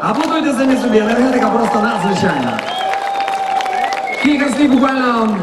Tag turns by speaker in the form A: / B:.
A: Аплодуйте самі собі, енергетика просто надзвичайна. Кілька слів буквально